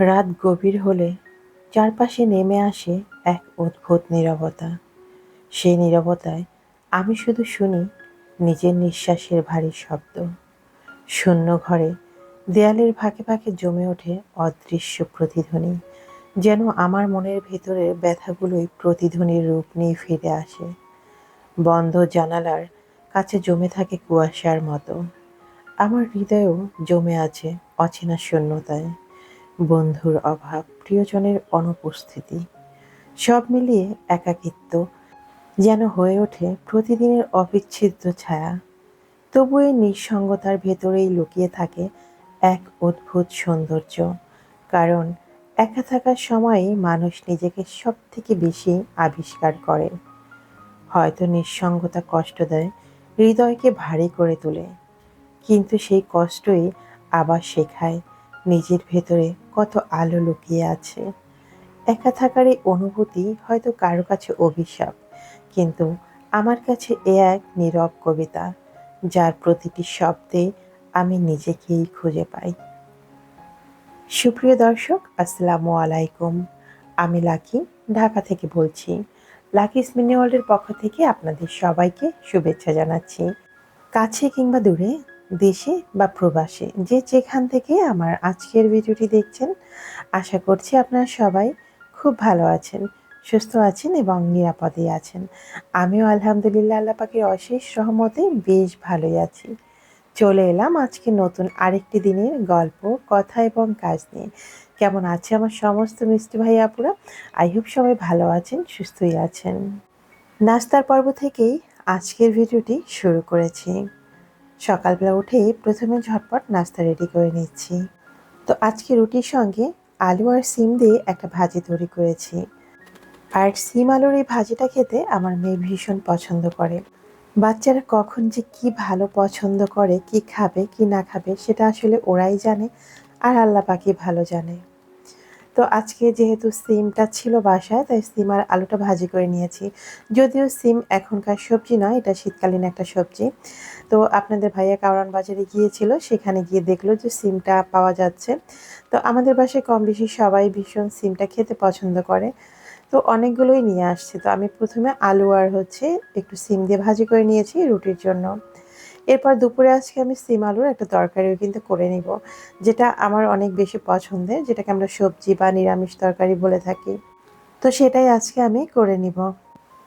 রাত গভীর হলে চারপাশে নেমে আসে এক অদ্ভুত নীরবতা। সেই নীরবতায় আমি শুধু শুনি নিজের নিঃশ্বাসের ভারী শব্দ। শূন্য ঘরে দেয়ালের ফাঁকে ফাঁকে জমে ওঠে অদৃশ্য প্রতিধ্বনি, যেন আমার মনের ভেতরের ব্যথাগুলোই প্রতিধ্বনির রূপ নিয়ে ফিরে আসে। বন্ধ জানালার কাছে জমে থাকে কুয়াশার মতো। আমার হৃদয়েও জমে আছে অচেনা শূন্যতায়। বন্ধুর অভাব, প্রিয়জনের অনুপস্থিতি, সব মিলিয়ে একাকিত্ব যেন হয়ে ওঠে প্রতিদিনের অবিচ্ছেদ্য ছায়া। তবু এই নিঃসঙ্গতার ভেতরেই লুকিয়ে থাকে এক অদ্ভুত সৌন্দর্য, কারণ একা থাকার সময়ই মানুষ নিজেকে সব থেকে বেশি আবিষ্কার করে। হয়তো নিঃসঙ্গতা কষ্ট দেয়, হৃদয়কে ভারী করে তোলে, কিন্তু সেই কষ্টই আবার শেখায় নিজের ভেতরে কত আলো লুকিয়ে আছে। একা থাকার এই অনুভূতি হয়তো কারও কাছে অভিশাপ, কিন্তু আমার কাছে এ এক নীরব কবিতা, যার প্রতিটি শব্দে আমি নিজেকেই খুঁজে পাই। সুপ্রিয় দর্শক, আসসালামু আলাইকুম। আমি লাকি, ঢাকা থেকে বলছি। লাকি স্মিনি ওয়ার্ল্ডের পক্ষ থেকে আপনাদের সবাইকে শুভেচ্ছা জানাচ্ছি। কাছে কিংবা দূরে দেশে বা প্রবাসে যে যেখান থেকে আমার আজকের ভিডিওটি দেখছেন, আশা করছি আপনারা সবাই খুব ভালো আছেন, সুস্থ আছেন এবং নিরাপদে আছেন। আমিও আলহামদুলিল্লাহ আল্লাহ পাখির অশেষ সহমতে বেশ ভালোই আছি। চলে এলাম আজকে নতুন আরেকটি দিনের গল্প, কথা এবং কাজ নিয়ে। কেমন আছে আমার সমস্ত মিষ্টি ভাই আপুরা? আই হোপ সবাই ভালো আছেন, সুস্থই আছেন। নাস্তার পর্ব থেকেই আজকের ভিডিওটি শুরু করেছি। সকালবেলা উঠে প্রথমে ঝটপট নাস্তা রেডি করে নিচ্ছি। তো আজকে রুটির সঙ্গে আলু আর সিম দিয়ে একটা ভাজি তৈরি করেছি। আর সিম আলুর এই ভাজিটা খেতে আমার মেয়ে ভীষণ পছন্দ করে। বাচ্চারা কখন যে কি ভালো পছন্দ করে, কি খাবে, কি না খাবে, সেটা আসলে ওরাই জানে আর আল্লাহ পাকি ভালো জানে। তো আজকে যেহেতু সিমটা ছিল বাসায়, তাই সিম আর আলুটা ভাজি করে নিয়েছি। যদিও সিম এখনকার সবজি নয়, এটা শীতকালীন একটা সবজি। তো আপনাদের ভাইয়া কাউরান বাজারে গিয়েছিল, সেখানে গিয়ে দেখল যে সিমটা পাওয়া যাচ্ছে। তো আমাদের বাসায় কম বেশি সবাই ভীষণ সিমটা খেতে পছন্দ করে। তো অনেকগুলোই নিয়ে আসছে। তো আমি প্রথমে আলু আর হচ্ছে একটু সিম দিয়ে ভাজি করে নিয়েছি রুটির জন্য। এরপর দুপুরে আজকে আমি সিম আলুর একটা তরকারিও কিন্তু করে নিব, যেটা আমার অনেক বেশি পছন্দের, যেটাকে আমরা সবজি বা নিরামিষ তরকারি বলে থাকি। তো সেটাই আজকে আমি করে নিব।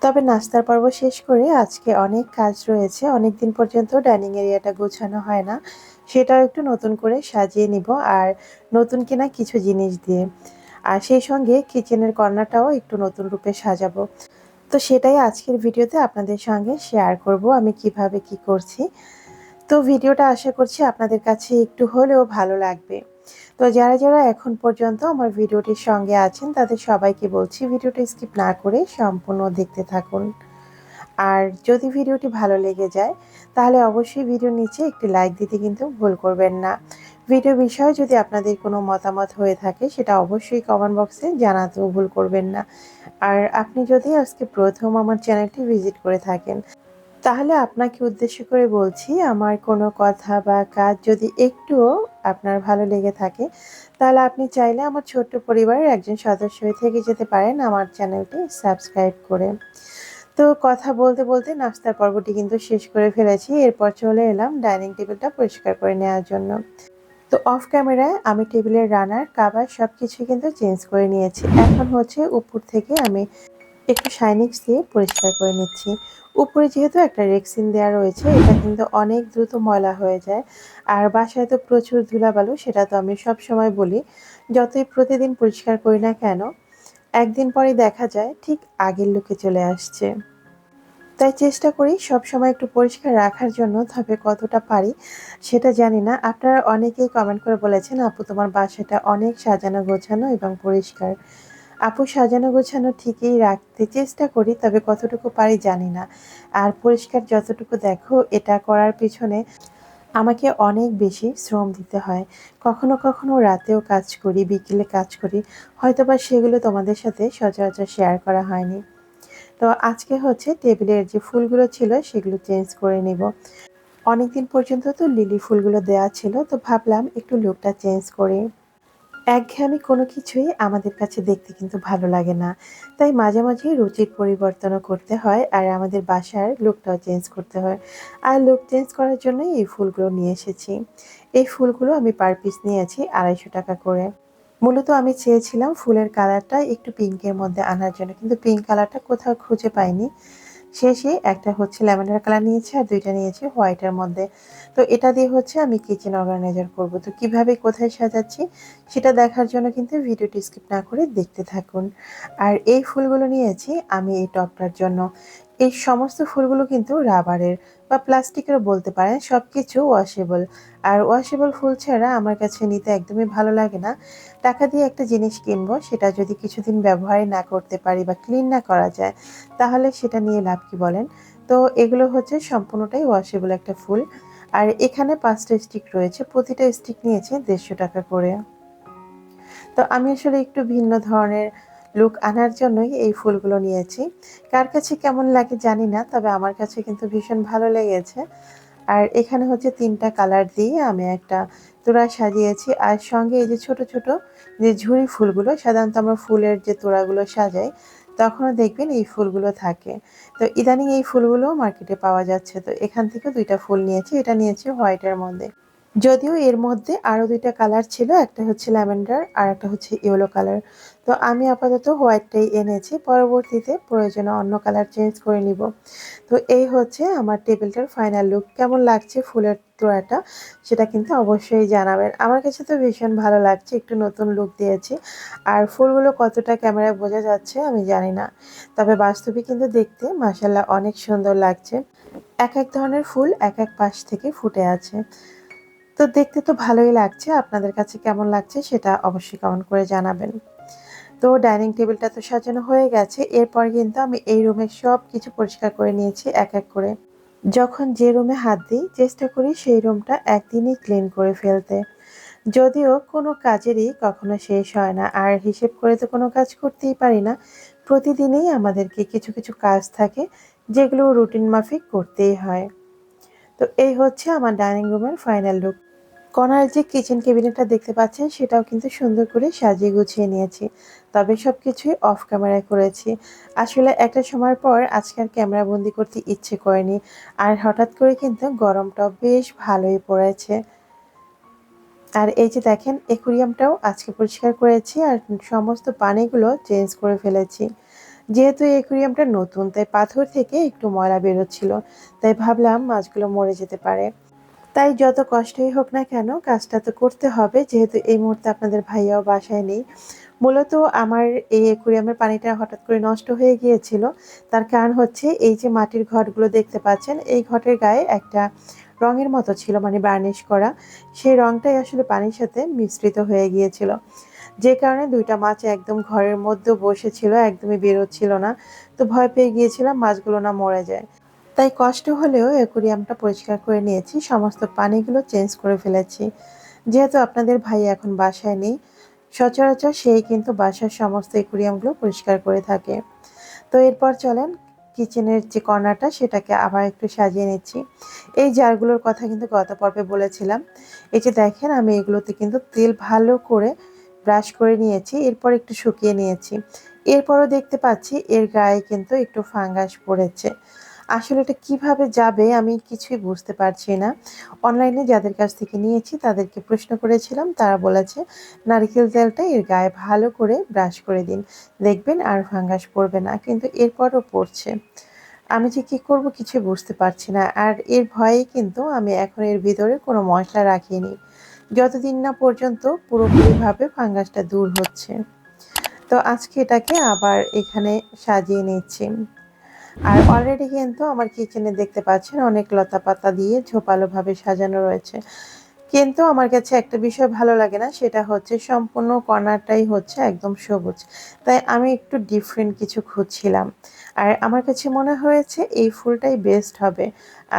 তবে নাস্তার পর্ব শেষ করে আজকে অনেক কাজ রয়েছে অনেক দিন পর্যন্ত ডাইনিং এরিয়াটা গোছানো হয় না, সেটাও একটু নতুন করে সাজিয়ে নিব আর নতুন কেনা কিছু জিনিস দিয়ে। আর সেই সঙ্গে কিচেনের কর্নারটাও একটু নতুন রূপে সাজাবো। তো সেটাই আজকের ভিডিওতে আপনাদের সঙ্গে শেয়ার করব, আমি কীভাবে কি করছি। তো ভিডিওটা আশা করছি আপনাদের কাছে একটু হলেও ভালো লাগবে। তো যারা যারা এখন পর্যন্ত আমার ভিডিওটির সঙ্গে আছেন, তাদের সবাইকে বলছি ভিডিওটি স্কিপ না করে সম্পূর্ণ দেখতে থাকুন। আর যদি ভিডিওটি ভালো লেগে যায়, তাহলে অবশ্যই ভিডিওর নিচে একটি লাইক দিতে কিন্তু ভুল করবেন না। ভিডিও বিষয়ে যদি আপনাদের কোনো মতামত হয়ে থাকে, সেটা অবশ্যই কমেন্ট বক্সে জানাতেও ভুল করবেন না। আর আপনি যদি আজকে প্রথম আমার চ্যানেলটি ভিজিট করে থাকেন, তাহলে আপনাকে উদ্দেশ্য করে বলছি, আমার কোনো কথা বা কাজ যদি একটুও আপনার ভালো লেগে থাকে, তাহলে আপনি চাইলে আমার ছোট্ট পরিবারের একজন সদস্য হয়ে থেকে যেতে পারেন আমার চ্যানেলটি সাবস্ক্রাইব করে। তো কথা বলতে বলতে নাস্তার পর্বটি কিন্তু শেষ করে ফেলেছি, এরপর চলে এলাম ডাইনিং টেবিলটা পরিষ্কার করে নেওয়ার জন্য। তো অফ ক্যামেরায় আমি টেবিলের রানার কাবার সব কিছু কিন্তু চেঞ্জ করে নিয়েছি। এখন হচ্ছে উপর থেকে আমি একটু শাইনিক্স দিয়ে পরিষ্কার করে নিচ্ছি। উপরে যেহেতু একটা রেক্সিন দেওয়া রয়েছে, এটা কিন্তু অনেক দ্রুত ময়লা হয়ে যায়। আর বাসায় তো প্রচুর ধুলাবালু, সেটা তো আমি সব সময় বলি। যতই প্রতিদিন পরিষ্কার করি না কেন, একদিন পরে দেখা যায়, ঠিক আগের লুকে চলে আসছে। তাই চেষ্টা করি সব সময় একটু পরিষ্কার রাখার জন্য তবে কতটা পারি সেটা জানি না। আপনারা অনেকেই কমেন্ট করে বলেছেন, আপু, তোমার বাসাটা অনেক সাজানো গোছানো এবং পরিষ্কার। আপু, সাজানো গোছানো ঠিকই রাখতে চেষ্টা করি, তবে কতটুকু পারি জানি না। আর পরিষ্কার যতটুকু দেখো, এটা করার পিছনে আমাকে অনেক বেশি শ্রম দিতে হয়। কখনো কখনো রাতেও কাজ করি, বিকেলে কাজ করি, হয়তোবা সেগুলো তোমাদের সাথে সচরাচর শেয়ার করা হয়নি। তো আজকে হচ্ছে টেবিলের যে ফুলগুলো ছিল সেগুলো চেঞ্জ করে নিব অনেকদিন পর্যন্ত তো লিলি ফুলগুলো দেওয়া ছিল তো ভাবলাম একটু লুকটা চেঞ্জ করি একঘেয়েমি কোনো কিছুই আমাদের কাছে দেখতে কিন্তু ভালো লাগে না। তাই মাঝে, মাঝে রুচির পরিবর্তনও করতে হয় আর আমাদের বাসার লুকটাও চেঞ্জ করতে হয়। আর লুক চেঞ্জ করার জন্যই এই ফুলগুলো নিয়ে এসেছি। এই ফুলগুলো আমি পার পিস নিয়েছি ৳২৫০ করে। মূলত আমি চেয়েছিলাম ফুলের কালারটা একটু পিঙ্কের মধ্যে আনার জন্য। কিন্তু পিঙ্ক কালারটা কোথাও খুঁজে পাইনি। শেষে একটা হচ্ছে ল্যাভেন্ডার কালার নিয়েছি আর ২ টা নিয়েছি হোয়াইটের মধ্যে। তো এটা দিয়ে হচ্ছে আমি কিচেন অর্গানাইজার করব। তো কীভাবে কোথায় সাজাচ্ছি সেটা দেখার জন্য কিন্তু ভিডিওটি স্কিপ না করে দেখতে থাকুন। আর এই ফুলগুলো নিয়েছি আমি এই টবটার জন্য। এই সমস্ত ফুলগুলো কিন্তু রাবারের বা প্লাস্টিকেরও বলতে পারেন সব কিছু ওয়াশেবল। আর ওয়াশেবল ফুল ছাড়া আমার কাছে নিতে একদমই ভালো লাগে না। টাকা দিয়ে একটা জিনিস কিনবো, সেটা যদি কিছুদিন ব্যবহারই না করতে পারি বা ক্লিন না করা যায়, তাহলে সেটা নিয়ে লাভ কি বলেন? তো এগুলো হচ্ছে সম্পূর্ণটাই ওয়াশেবল একটা ফুল। আর এখানে পাঁচটা স্টিক রয়েছে। প্রতিটা স্টিক নিয়েছে ৳১৫০ করে। তো আমি আসলে একটু ভিন্ন ধরনের লুক আনার জন্যই এই ফুলগুলো নিয়েছি। কার কাছে কেমন লাগে জানি না। তবে আমার কাছে কিন্তু ভীষণ ভালো লেগেছে। আর এখানে হচ্ছে তিনটা কালার দিয়ে আমি একটা তোড়া সাজিয়েছি। আর সঙ্গে এই যে ছোট, ছোট যে ঝুড়ি ফুলগুলো সাধারণত আমরা ফুলের যে তোড়াগুলো সাজাই তখনও দেখবেন এই ফুলগুলো থাকে। তো ইদানিং এই ফুলগুলোও মার্কেটে পাওয়া যাচ্ছে। তো এখান থেকেও দুইটা ফুল নিয়েছি। এটা নিয়েছি হোয়াইটের মধ্যে। যদিও এর মধ্যে আরও দুইটা কালার ছিল। একটা হচ্ছে ল্যাভেন্ডার আর একটা হচ্ছে ইয়েলো কালার। তো আমি আপাতত হোয়াইটটাই এনেছি। পরবর্তীতে প্রয়োজনে অন্য কালার চেঞ্জ করে নিব। তো এই হচ্ছে আমার টেবিলটার ফাইনাল লুক। কেমন লাগছে ফুলের তোড়াটা সেটা কিন্তু অবশ্যই জানাবেন। আমার কাছে তো ভীষণ ভালো লাগছে। একটু নতুন লুক দিয়েছি। আর ফুলগুলো কতটা ক্যামেরায় বোঝা যাচ্ছে আমি জানি না। তবে বাস্তবে কিন্তু দেখতে মাশাআল্লাহ অনেক সুন্দর লাগছে। এক এক ধরনের ফুল এক এক পাশ থেকে ফুটে আছে। তো দেখতে তো ভালোই লাগছে। আপনাদের কাছে কেমন লাগছে সেটা অবশ্যই কমেন্ট করে জানাবেন। তো ডাইনিং টেবিলটা তো সাজানো হয়ে গেছে। এরপর কিন্তু আমি এই রুমের সব কিছু পরিষ্কার করে নিয়েছি এক, এক করে। যখন যে রুমে হাত দিই চেষ্টা করি সেই রুমটা একদিনই ক্লিন করে ফেলতে। যদিও কোনো কাজেরই কখনো শেষ হয় না। আর হিসেব করে তো কোনো কাজ করতেই পারি না। প্রতিদিনই আমাদেরকে কিছু, কিছু কাজ থাকে যেগুলো রুটিন মাফিক করতেই হয়। তো এই হচ্ছে আমার ডাইনিং রুমের ফাইনাল লুক। কর্নার যে কিচেন ক্যাবিনেটটা দেখতে পাচ্ছেন, সেটাও কিন্তু সুন্দর করে সাজিয়ে গুছিয়ে নিয়েছি। তবে সব কিছুই অফ ক্যামেরায় করেছি। আসলে একটা সময়ের পর আজকে আর ক্যামেরা বন্দি করতে ইচ্ছে করেনি। আর হঠাৎ করে কিন্তু গরমটাও বেশ ভালোই পড়েছে। আর এই যে দেখেন অ্যাকুরিয়ামটাও আজকে পরিষ্কার করেছি আর সমস্ত পানিগুলো চেঞ্জ করে ফেলেছি। যেহেতু এই অ্যাকুরিয়ামটা নতুন, তাই পাথর থেকে একটু ময়লা বেরোচ্ছিল। তাই ভাবলাম মাছগুলো মরে যেতে পারে। তাই যত কষ্টই হোক না কেন, কাজটা তো করতে হবে, যেহেতু এই মুহূর্তে আপনাদের ভাইয়াও বাসায় নেই। মূলত আমার এই অ্যাকুরিয়ামের পানিটা হঠাৎ করে নষ্ট হয়ে গিয়েছিল। তার কারণ হচ্ছে এই যে মাটির ঘটগুলো দেখতে পাচ্ছেন, এই ঘটের গায়ে একটা রঙের মতো ছিল মানে বার্নিশ করা। সেই রঙটাই আসলে পানির সাথে মিশ্রিত হয়ে গিয়েছিল। যে কারণে দুইটা মাছ একদম ঘরের মধ্যে বসেছিল একদমই বেরোচ্ছিল না। তো ভয় পেয়ে গিয়েছিলাম মাছগুলো না মরে যায়। তাই কষ্ট হলেও অ্যাকুরিয়ামটা পরিষ্কার করে নিয়েছি। সমস্ত পানিগুলো চেঞ্জ করে ফেলেছি। যেহেতু আপনাদের ভাই এখন বাসায় নেই, সচরাচর সেই কিন্তু বাসার সমস্ত অ্যাকুরিয়ামগুলো পরিষ্কার করে থাকে। তো এরপর চলেন কিচেনের যে কর্নারটা সেটাকে আবার একটু সাজিয়ে নিচ্ছি। এই জারগুলোর কথা কিন্তু গত পর্বে বলেছিলাম। এই যে দেখেন আমি এগুলোতে কিন্তু তেল ভালো করে ব্রাশ করে নিয়েছি। এরপর একটু শুকিয়ে নিয়েছি। এরপরও দেখতে পাচ্ছি এর গায়ে কিন্তু একটু ফাঙ্গাস পড়েছে। আসলে এটা কীভাবে যাবে আমি কিছুই বুঝতে পারছি না। অনলাইনে যাদের কাছ থেকে নিয়েছি তাদেরকে প্রশ্ন করেছিলাম, তারা বলেছে, নারিকেল তেলটা এর গায়ে ভালো করে ব্রাশ করে দিন। দেখবেন আর ফাঙ্গাস পড়বে না। কিন্তু এরপরও পড়ছে। আমি যে কী করব কিছুই বুঝতে পারছি না। আর এর ভয়ে কিন্তু আমি এখন এর ভিতরে কোনো মশলা রাখিনি। যতদিন না পর্যন্ত পুরোপুরিভাবে ফাঙ্গাসটা দূর হচ্ছে। তো আজকে এটাকে আবার এখানে সাজিয়ে নিচ্ছি। আর অলরেডি কিন্তু আমার কিচেনে দেখতে পাচ্ছেন অনেক লতা পাতা দিয়ে ঝোপালোভাবে সাজানো রয়েছে। কিন্তু আমার কাছে একটা বিষয় ভালো লাগে না, সেটা হচ্ছে সম্পূর্ণ কর্নারটাই হচ্ছে একদম সবুজ। তাই আমি একটু ডিফারেন্ট কিছু খুঁজছিলাম। আর আমার কাছে মনে হয়েছে এই ফুলটাই বেস্ট হবে।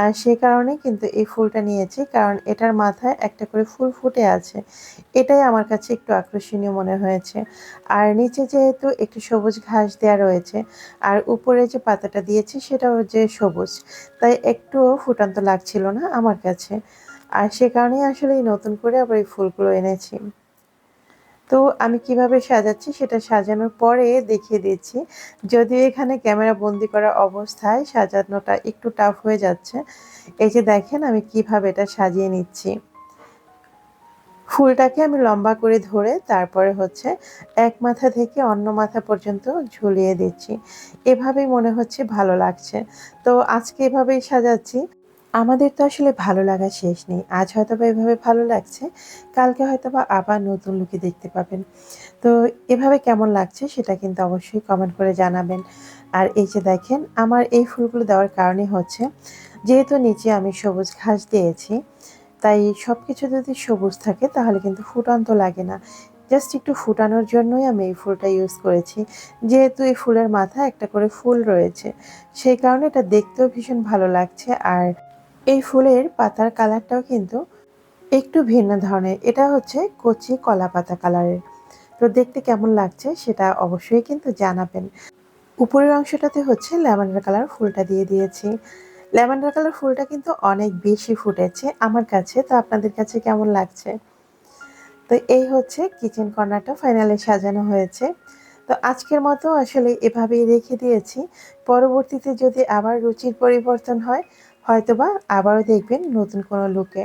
আর সে কারণে কিন্তু এই ফুলটা নিয়েছি, কারণ এটার মাথায় একটা করে ফুল ফুটে আছে। এটাই আমার কাছে একটু আকর্ষণীয় মনে হয়েছে। আর নিচে যেহেতু একটু সবুজ ঘাস দেয়া রয়েছে, আর উপরে যে পাতাটা দিয়েছি সেটাও যে সবুজ। তাই একটুও ফুটান্ত লাগছিল না আমার কাছে। আর সে কারণেই আসলে এই নতুন করে আবার এই ফুলগুলো এনেছি। তো আমি কীভাবে সাজাচ্ছি সেটা সাজানোর পরে দেখিয়ে দিচ্ছি। যদিও এখানে ক্যামেরা বন্দি করা অবস্থায় সাজানোটা একটু টাফ হয়ে যাচ্ছে। এই যে দেখেন আমি কীভাবে এটা সাজিয়ে নিচ্ছি। ফুলটাকে আমি লম্বা করে ধরে তারপরে হচ্ছে এক মাথা থেকে অন্য মাথা পর্যন্ত ঝুলিয়ে দিচ্ছি। এভাবেই মনে হচ্ছে ভালো লাগছে। তো আজকে এভাবেই সাজাচ্ছি। আমাদের তো আসলে ভালো লাগা শেষ নেই। আজ হয়তো বা এভাবে ভালো লাগছে, কালকে হয়তো বা আবার নতুন লুকে দেখতে পাবেন। তো এভাবে কেমন লাগছে সেটা কিন্তু অবশ্যই কমেন্ট করে জানাবেন। আর এই যে দেখেন, আমার এই ফুলগুলো দেওয়ার কারণে হচ্ছে, যেহেতু নিচে আমি সবুজ ঘাস দিয়েছি, তাই সব কিছু যদি সবুজ থাকে তাহলে কিন্তু ফুটন্ত লাগে না। জাস্ট একটু ফুটানোর জন্যই আমি এই ফুলটা ইউজ করেছি। যেহেতু এই ফুলের মাথায় একটা করে ফুল রয়েছে, সেই কারণে এটা দেখতেও ভীষণ ভালো লাগছে। আর এই ফুলের পাতার কালারটাও কিন্তু একটু ভিন্ন ধরনের। এটা হচ্ছে কচি কলা পাতা কালারের। তো দেখতে কেমন লাগছে সেটা অবশ্যই কিন্তু জানাবেন। উপরের অংশটাতে হচ্ছে ল্যাভেন্ডার কালার ফুলটা দিয়ে দিয়েছি। ল্যাভেন্ডার কালার ফুলটা কিন্তু অনেক বেশি ফুটেছে আমার কাছে, তো আপনাদের কাছে কেমন লাগছে? তো এই হচ্ছে কিচেন কর্নারটা ফাইনালি সাজানো হয়েছে। তো আজকের মতো আসলে এভাবেই রেখে দিয়েছি। পরবর্তীতে যদি আবার রুচির পরিবর্তন হয় হয়তোবা আবারও দেখবেন নতুন কোনো লুকে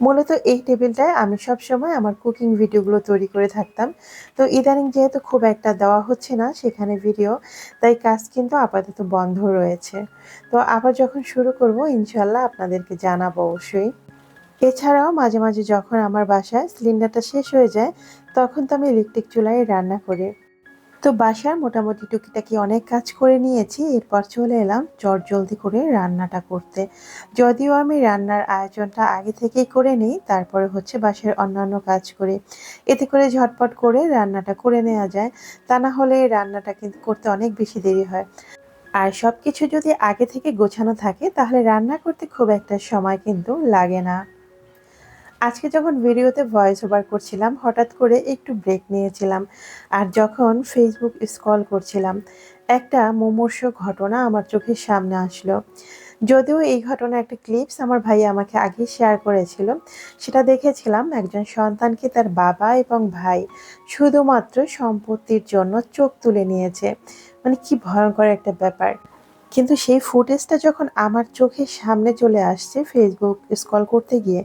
মূলত এই টেবিলটায় আমি সব সময় আমার কুকিং ভিডিওগুলো তৈরি করে থাকতাম। তো ইদানিং যেহেতু খুব একটা দেওয়া হচ্ছে না সেখানে ভিডিও তাই কাজ কিন্তু আপাতত বন্ধ রয়েছে। তো আবার যখন শুরু করব ইনশাল্লাহ আপনাদেরকে জানাব অবশ্যই। এছাড়াও মাঝে মাঝে যখন আমার বাসায় সিলিন্ডারটা শেষ হয়ে যায়, তখন তো আমি ইলেকট্রিক চুলায় রান্না করি। তো বাসার মোটামুটি টুকিটাকি অনেক কাজ করে নিয়েছি, এরপর চলে এলাম জলদি করে রান্নাটা করতে। যদিও আমি রান্নার আয়োজনটা আগে থেকেই করে নিই, তারপরে হচ্ছে বাসার অন্যান্য কাজ করি। এতে করে ঝটপট করে রান্নাটা করে নেওয়া যায়, তা না হলে রান্নাটা কিন্তু করতে অনেক বেশি দেরি হয়। আর সব কিছু যদি আগে থেকে গোছানো থাকে, তাহলে রান্না করতে খুব একটা সময় কিন্তু লাগে না। আজকে যখন ভিডিওতে ভয়েস ওভার করছিলাম, হঠাৎ করে একটু ব্রেক নিয়েছিলাম আর যখন ফেসবুক স্ক্রল করছিলাম, একটা মুমূর্ষ ঘটনা আমার চোখের সামনে আসলো। যদিও এই ঘটনা একটা ক্লিপস আমার ভাই আমাকে আগে শেয়ার করেছিল, সেটা দেখেছিলাম একজন সন্তানকে তার বাবা এবং ভাই শুধুমাত্র সম্পত্তির জন্য চোখ তুলে নিয়েছে। মানে কি ভয়ঙ্কর একটা ব্যাপার। কিন্তু সেই ফুটেজটা যখন আমার চোখের সামনে চলে আসছে ফেসবুক স্ক্রল করতে গিয়ে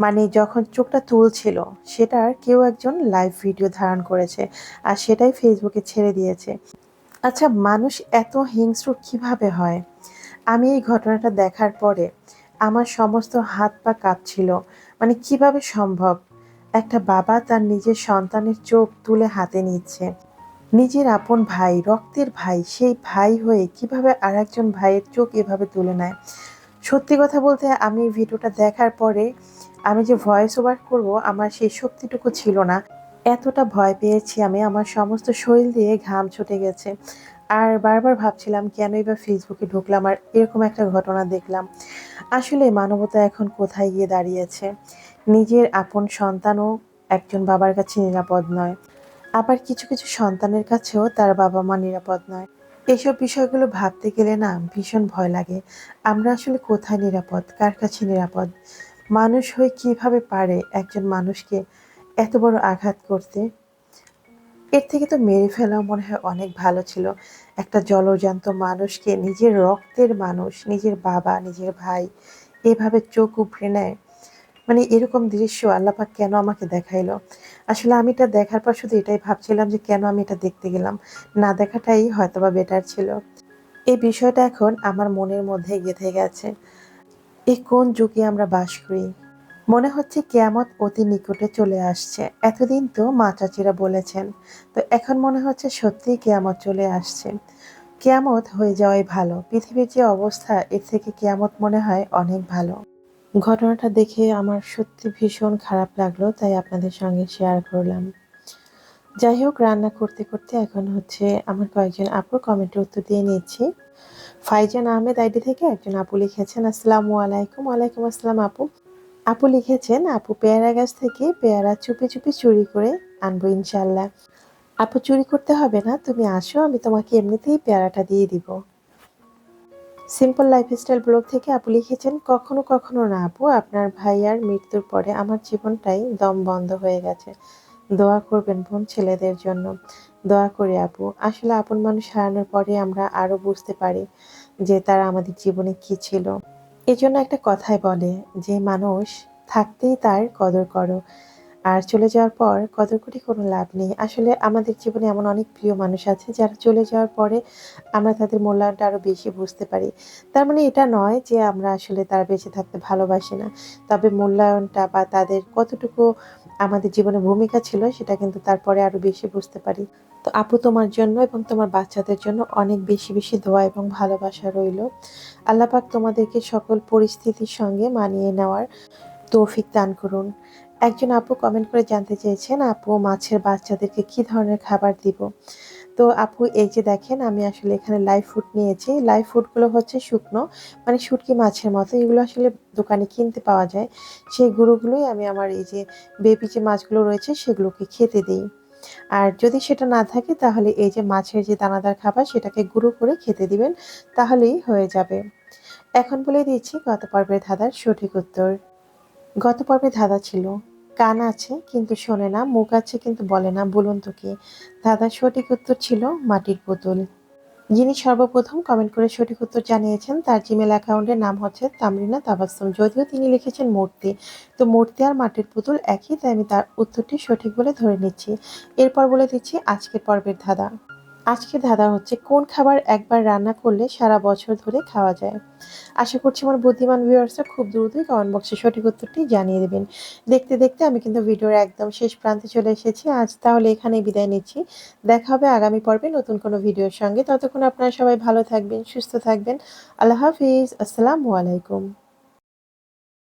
মানে যখন চোখটা তুলছিল সেটার কেউ একজন লাইভ ভিডিও ধারণ করেছে আর সেটাই ফেসবুকে ছেড়ে দিয়েছে। আচ্ছা মানুষ এত হিংস্র কীভাবে হয়? আমি এই ঘটনাটা দেখার পরে আমার সমস্ত হাত পা কাঁপছিল। মানে কীভাবে সম্ভব? একটা বাবা তার নিজের সন্তানের চোখ তুলে হাতে নিচ্ছে। নিজের আপন ভাই, রক্তের ভাই, সেই ভাই হয়ে কীভাবে আর একজন ভাইয়ের চোখ এভাবে তুলে নেয়? সত্যি কথা বলতে আমি ভিডিওটা দেখার পরে আমি যে ভয়েস ওভার করব, আমার সেই শক্তিটুকু ছিল না। এতটা ভয় পেয়েছি আমি, আমার সমস্ত শরীর দিয়ে ঘাম ছুটে গেছে। আর বারবার ভাবছিলাম, কেনই বা ফেসবুকে ঢুকলাম আর এরকম একটা ঘটনা দেখলাম। আসলে মানবতা এখন কোথায় গিয়ে দাঁড়িয়েছে? নিজের আপন সন্তানও একজন বাবার কাছে নিরাপদ নয়। আবার কিছু কিছু সন্তানের কাছেও তার বাবা মা নিরাপদ নয়। এসব বিষয়গুলো ভাবতে গেলে না ভীষণ ভয় লাগে। আমরা আসলে কোথায় নিরাপদ? কার কাছে নিরাপদ? মানুষ হয়ে কীভাবে পারে একজন মানুষকে এত বড় আঘাত করতে? এর থেকে তো মেরে ফেলাও মনে হয় অনেক ভালো ছিল। একটা জলজান্ত মানুষকে নিজের রক্তের মানুষ, নিজের বাবা, নিজের ভাই এভাবে চোখ উপড়ে নেয়। মানে এরকম দৃশ্য আল্লাপাক কেন আমাকে দেখাইলো? আসলে আমি এটা দেখার পর শুধু এটাই ভাবছিলাম যে কেন আমি এটা দেখতে গেলাম। না দেখাটাই হয়তোবা বেটার ছিল। এই বিষয়টা এখন আমার মনের মধ্যে গেঁথে গেছে। এই কোন যুগে আমরা বাস করি? মনে হচ্ছে কেয়ামত অতি নিকটে চলে আসছে। এতদিন তো মা চাচিরা বলেছেন, তো এখন মনে হচ্ছে সত্যিই কেয়ামত চলে আসছে। কেয়ামত হয়ে যাওয়াই ভালো। পৃথিবীর যে অবস্থা, এর থেকে কেয়ামত মনে হয় অনেক ভালো। ঘটনাটা দেখে আমার সত্যি ভীষণ খারাপ লাগল, তাই আপনাদের সঙ্গে শেয়ার করলাম। যাই হোক, রান্না করতে করতে এখন হচ্ছে আমার কয়েকজন আপুর কমেন্টের উত্তর দিয়ে নিচ্ছি। ফাইজান আহমেদ আইডি থেকে একজন আপু লিখেছেন, আসসালামু আলাইকুম। ওয়ালাইকুম আসসালাম আপু। আপু লিখেছেন, আপু পেয়ারা গাছ থেকে পেয়ারা চুপি চুপি চুরি করে আনব ইনশাল্লাহ আপু চুরি করতে হবে না, তুমি আসো, আমি তোমাকে এমনিতেই পেয়ারাটা দিয়ে দিব। সিম্পল লাইফস্টাইল ব্লগ থেকে আপু লিখেছেন, কখনো কখনো না আপু, আপনার ভাইয়ার মৃত্যুর পরে আমার জীবনটাই দম বন্ধ হয়ে গেছে। দোয়া করবেন বোন ছেলেদের জন্য। দোয়া করে আপু। আসলে আপন মানুষ হারানোর পরে আমরা আরও বুঝতে পারি যে তারা আমাদের জীবনে কি ছিল। এজন্য একটা কথাই বলে যে, মানুষ থাকতেই তার কদর করো। আর চলে যাওয়ার পর কদর করে কোনো লাভ নেই। আসলে আমাদের জীবনে এমন অনেক প্রিয় মানুষ আছে যারা চলে যাওয়ার পরে আমরা তাদের মূল্যায়নটা আরও বেশি বুঝতে পারি। তার মানে এটা নয় যে আমরা আসলে তারা বেঁচে থাকতে ভালোবাসি না। তবে মূল্যায়নটা বা তাদের কতটুকু আমাদের জীবনে ভূমিকা ছিল সেটা কিন্তু তারপরে আরও বেশি বুঝতে পারি। তো আপু তোমার জন্য এবং তোমার বাচ্চাদের জন্য অনেক বেশি বেশি দোয়া এবং ভালোবাসা রইল। আল্লাপাক তোমাদেরকে সকল পরিস্থিতির সঙ্গে মানিয়ে নেওয়ার তৌফিক দান করুন। একজন আপু কমেন্ট করে জানতে চেয়েছেন, আপু মাছের বাচ্চাদেরকে কি ধরনের খাবার দিব? তো আপু, এই যে দেখেন, আমি আসলে এখানে লাইভ ফুড নিয়েছি। লাইভ ফুডগুলো হচ্ছে শুকনো মানে শুটকি মাছের মতো। এগুলো আসলে দোকানে কিনতে পাওয়া যায়। সেই গুঁড়োগুলোই আমি আমার এই যে বেবি যে মাছগুলো রয়েছে, সেগুলোকে খেতে দিই। আর যদি সেটা না থাকে, তাহলে এই যে মাছের যে দানাদার খাবার, সেটাকে গুঁড়ো করে খেতে দিবেন, তাহলেই হয়ে যাবে। এখন বলে দিচ্ছি গত পর্বের ধাঁধার সঠিক উত্তর। গত পর্বে ধাঁধা ছিল। কান আছে, কিন্তু শোনে না, মুখ আছে, কিন্তু বলে না, বলুন তো কি? দাদার সঠিক উত্তর ছিল মাটির পুতুল। যিনি সর্বপ্রথম কমেন্ট করে সঠিক উত্তর জানিয়েছেন, তার জিমেল অ্যাকাউন্টের নাম হচ্ছে তামরিনা তাবাসম যদিও তিনি লিখেছেন মূর্তি, তো মূর্তি আর মাটির পুতুল একই, তাই আমি তার উত্তরটি সঠিক বলে ধরে নিচ্ছি। এরপর বলে দিচ্ছি আজকের পর্বের ধাঁধা। আজকের ধাঁধা হচ্ছে, কোন খাবার একবার রান্না করলে সারা বছর ধরে খাওয়া যায়? আশা করছি আমার বুদ্ধিমান ভিউয়ার্সরা খুব দ্রুতই কমেন্ট বক্সে সঠিক উত্তরটি জানিয়ে দেবেন। দেখতে দেখতে আমি কিন্তু ভিডিওর একদম শেষ প্রান্তে চলে এসেছি। আজ তাহলে এখানে বিদায় নিচ্ছি। দেখা হবে আগামী পর্বে নতুন কোনো ভিডিওর সঙ্গে। ততক্ষণ আপনারা সবাই ভালো থাকবেন, সুস্থ থাকবেন। আল্লাহ হাফিজ। আসসালামু আলাইকুম।